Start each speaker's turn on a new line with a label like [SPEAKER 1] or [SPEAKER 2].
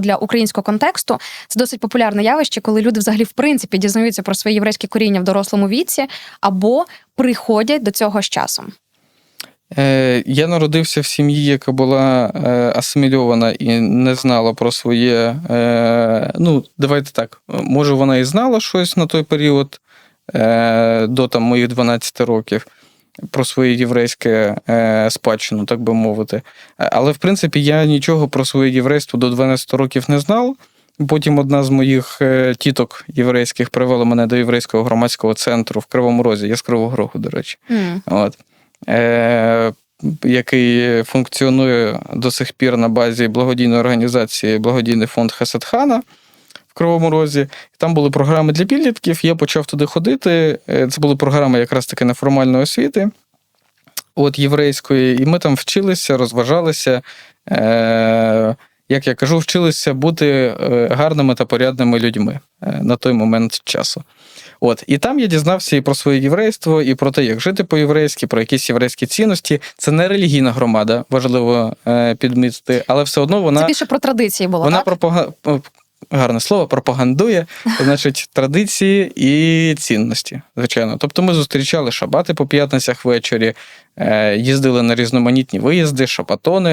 [SPEAKER 1] Для українського контексту це досить популярне явище, коли люди взагалі в принципі дізнаються про свої єврейські коріння в дорослому віці або приходять до цього з часом.
[SPEAKER 2] Е, Я народився в сім'ї, яка була е, асимільована і не знала про своє. е, Ну, давайте так. Може, вона і знала щось на той період до там, моїх 12 років. Про своє єврейське е, спадщину, так би мовити. Е, Але, в принципі, я нічого про своє єврейство до 12 років не знав. Потім одна з моїх е, тіток єврейських привела мене до єврейського громадського центру в Кривому Розі. Я з Кривого Рогу, до речі.
[SPEAKER 1] М.
[SPEAKER 2] От. Е, який функціонує до сих пір на базі благодійної організації Благодійний фонд Хасадхана Кривому Розі. Там були програми для підлітків. Я почав туди ходити. Е, Це були програми якраз таки неформальної освіти, от єврейської, і ми там вчилися, розважалися. Е, як я кажу, вчилися бути е, гарними та порядними людьми на той момент часу. От і там я дізнався і про своє єврейство, і про те, як жити по-єврейськи, про якісь єврейські цінності. Це не релігійна громада, важливо підмітити, але все одно вона Це
[SPEAKER 1] більше про традиції було,
[SPEAKER 2] вона
[SPEAKER 1] так?
[SPEAKER 2] Гарне слово, пропагандує, значить, традиції і цінності. Звичайно. Тобто ми зустрічали шабати по п'ятницях ввечері, е, їздили на різноманітні виїзди, шабатони.